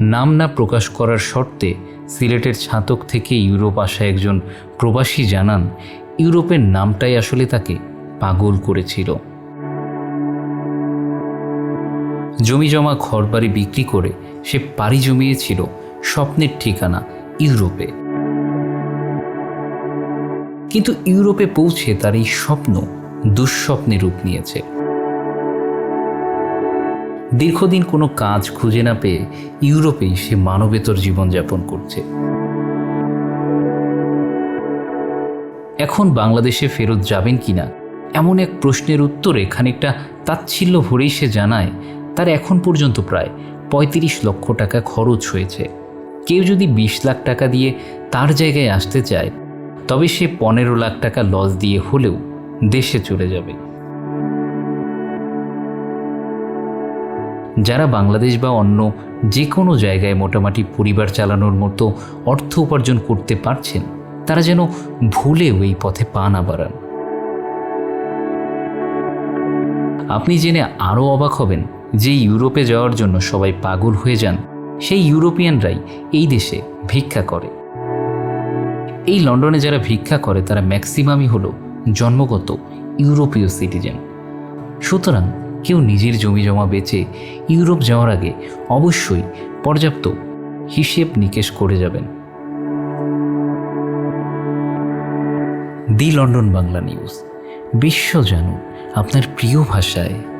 নাম না প্রকাশ করার শর্তে সিলেটের ছাতক থেকে ইউরোপ আসা একজন প্রবাসী জানান, ইউরোপের নামটাই আসলে তাকে পাগল করেছিল। জমি জমা, ঘরবাড়ি বিক্রি করে সে পাড়ি জমিয়েছিল স্বপ্নের ঠিকানা ইউরোপে। কিন্তু ইউরোপে পৌঁছে তার এই স্বপ্ন দুঃস্বপ্নে রূপ নিয়েছে। দীর্ঘদিন কোনো কাজ খুঁজে না পেয়ে ইউরোপেই সে মানবেতর জীবনযাপন করছে। এখন বাংলাদেশে ফেরত যাবেন কিনা এমন এক প্রশ্নের উত্তরে খানিকটা তাচ্ছিল্য ভরেই সে জানায়, তার এখন পর্যন্ত প্রায় পঁয়ত্রিশ লক্ষ টাকা খরচ হয়েছে। কেউ যদি বিশ লাখ টাকা দিয়ে তার জায়গায় আসতে চায়, তবে সে পনেরো লাখ টাকা লস দিয়ে হলেও দেশে চলে যাবে। যারা বাংলাদেশ বা অন্য যে কোনো জায়গায় মোটামুটি পরিবার চালানোর মতো অর্থ উপার্জন করতে পারছেন, তারা যেন ভুলেও এই পথে পা না বাড়ান। আপনি জেনে আরও অবাক হবেন যে ইউরোপে যাওয়ার জন্য সবাই পাগল হয়ে যান, সেই ইউরোপিয়ানরাই এই দেশে ভিক্ষা করে। এই লন্ডনে যারা ভিক্ষা করে, তারা ম্যাক্সিমামই হলো জন্মগত ইউরোপীয় সিটিজেন। সুতরাং কেউ নিজের জমি জমা বেচে ইউরোপ যাওয়ার আগে অবশ্যই পর্যাপ্ত হিসেব নিকেশ করে যাবেন। The London Bangla news. বিশ্ব জানুন আপনার প্রিয় ভাষায়।